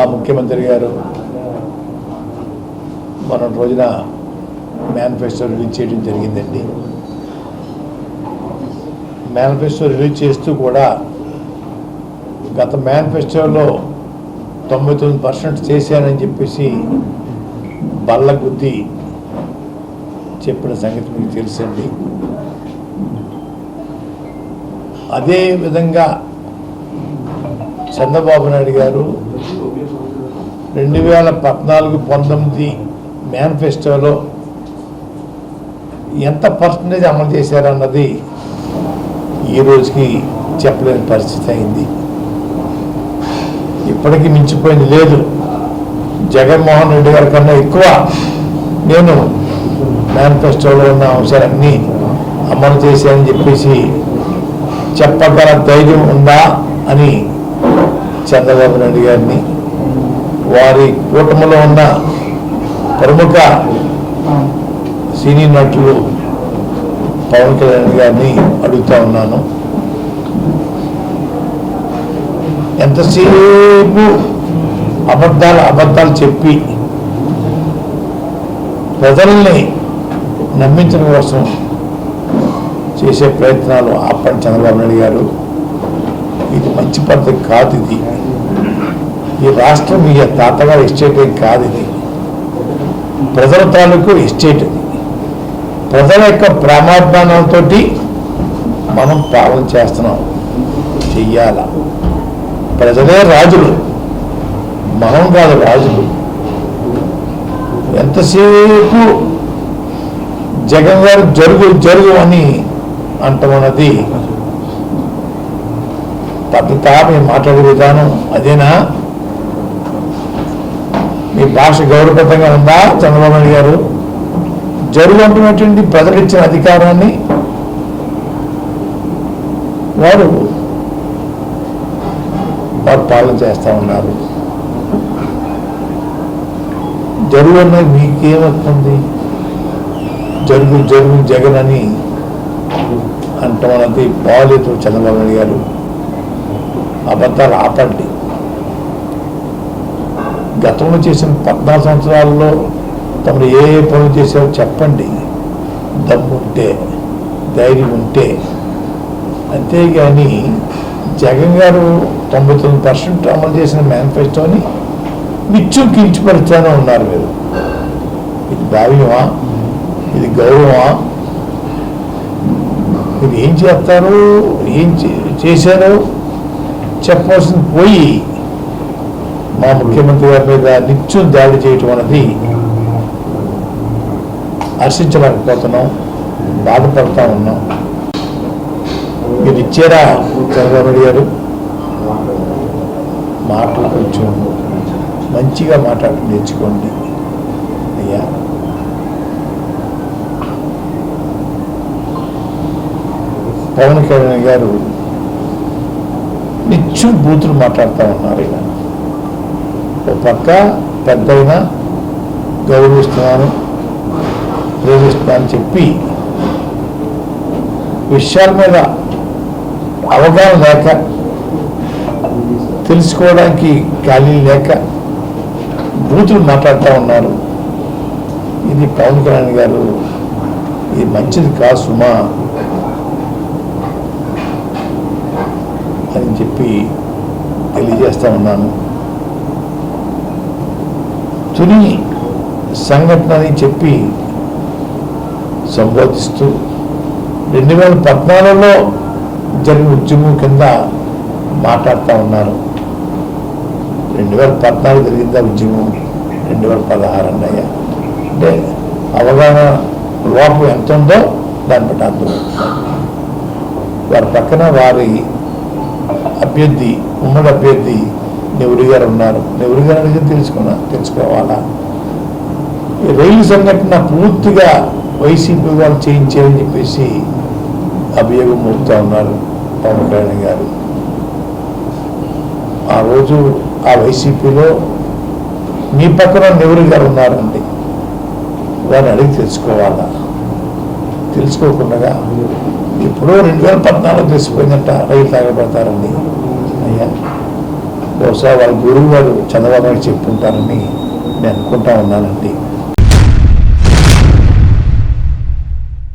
మా ముఖ్యమంత్రి గారు మన రోజున మేనిఫెస్టో రిలీజ్ చేయడం జరిగిందండి. మేనిఫెస్టో రిలీజ్ చేస్తూ కూడా గత మేనిఫెస్టోలో తొంభై తొమ్మిది పర్సెంట్ చేశానని చెప్పేసి బల్ల గుద్ది చెప్పిన సంగతి మీకు తెలుసండి. అదే విధంగా చంద్రబాబు నాయుడు గారు రెండు వేల పద్నాలుగు పంతొమ్మిది మేనిఫెస్టోలో ఎంత పర్సంటేజ్ అమలు చేశారన్నది ఈ రోజుకి చెప్పలేని పరిస్థితి అయింది. ఇప్పటికీ మించిపోయింది లేదు. జగన్మోహన్ రెడ్డి గారి కన్నా ఎక్కువ నేను మేనిఫెస్టోలో ఉన్న అంశాలన్నీ అమలు చేశానని చెప్పేసి చెప్పగల ధైర్యం ఉందా అని చంద్రబాబు నాయుడు గారిని వారి కూటమిలో ఉన్న ప్రముఖ సినీ నటులు పవన్ కళ్యాణ్ గారిని అడుగుతా ఉన్నాను. ఎంతసేపు అబద్ధాలు అబద్ధాలు చెప్పి ప్రజల్ని నమ్మించడం కోసం చేసే ప్రయత్నాలు ఆపండి చంద్రబాబు నాయుడు గారు. ఇది మంచి పద్ధతి కాదు ఇది. ఈ రాష్ట్రం మీ తాతగారి ఎస్టేట్ ఏం కాదు ఇది. ప్రజల తాలూకు ఎస్టేట్ ఇది. ప్రజల యొక్క ప్రామాభిమానంతో మనం పాలన చేస్తున్నాం. చెయ్యాల. ప్రజలే రాజులు. మనం కాదు రాజులు. ఎంతసేపు జగన్ గారు జరుగు జరుగు అని అంటమన్నది తప్పితా మేము మాట్లాడే విధానం అదేనా? మీ భాష గౌరవప్రదంగా ఉందా? చంద్రబాబు నాయుడు గారు? జరుగు అంటున్నటువంటి ప్రజలు అధికారాన్ని వారు వారు పాలన చేస్తూ ఉన్నారు. జరుగు అన్నది మీకేమవుతుంది? జరుగు జరుగు జగన్ అని అంటాం అన్నది బాగాలేదు చంద్రబాబు నాయుడు గారు. అబద్ధాలు ఆపండి. గతంలో చేసిన పద్నాలుగు సంవత్సరాల్లో తమరు ఏ ఏ పనులు చేశారో చెప్పండి. దమ్ము ఉంటే ధైర్యం ఉంటే అంతేగాని జగన్ గారు తొంభై తొమ్మిది పర్సెంట్ అమలు చేసిన మేనిఫెస్టోని నిత్యం కించిపరుస్తూనే ఉన్నారు మీరు ఇది భావ్యమా ఇది గౌరవమా? మీరు ఏం చేస్తారు? ఏం చే- చేశారో? చెప్పవలసింది పోయి మా ముఖ్యమంత్రి గారి మీద నిత్యం దాడి చేయటం అనేది హర్షించలేకపోతున్నాం బాధపడతా ఉన్నాం. మీరు ఇచ్చారా చంద్రబాబు గారు మాటలు కొంచెం మంచిగా మాట్లాడి నేర్చుకోండి. అయ్యా. పవన్ కళ్యాణ్ గారు నిత్యం బూతులు మాట్లాడుతూ ఉన్నారు ఇలా. ఒక పక్క పెద్దయినా గౌరవిస్తున్నాను ప్రేమిస్తున్నాను చెప్పి విషయాల మీద అవగాహన లేక తెలుసుకోవడానికి ఖాళీ లేక బూతులు మాట్లాడుతూ ఉన్నారు. ఇది పవన్ కళ్యాణ్ గారు ఇది మంచిది కాదు సుమా అని చెప్పి తెలియజేస్తా ఉన్నాను. తుని సంఘటన అని చెప్పి సంబోధిస్తూ రెండు వేల పద్నాలుగులో జరిగిన ఉద్యమం కింద మాట్లాడుతూ ఉన్నారు. రెండు వేల పద్నాలుగు జరిగిందా ఉద్యమం? రెండు వేల పదహారు అన్నయ్య. అంటే అవగాహన లోపం ఎంత ఉందో దాన్ని బట్టి అర్థం వారి పక్కన వారి అభ్యర్థి ఉమ్మడి అభ్యర్థి నెవరి గారు ఉన్నారు. నెవరి గారు అడిగి తెలుసుకున్నా తెలుసుకోవాలా? ఈ రైలు సంఘటన పూర్తిగా వైసీపీ వాళ్ళు చేయించారని చెప్పేసి అభియోగం మోపుతా ఉన్నారు పవన్ కళ్యాణ్ గారు. ఆ రోజు ఆ వైసీపీలో మీ పక్కన నెవరు గారు ఉన్నారండి. వారిని అడిగి తెలుసుకోవాలా? తెలుసుకోకుండా ఎప్పుడో రెండు వేల పద్నాలుగు తెలిసిపోయిందంట రైలు తాగబడతారండి అయ్యా? బహుశా వాళ్ళ గురువు గారు చంద్రబాబు నాయుడు చెప్పుకుంటారని నేను అనుకుంటా ఉన్నానండి.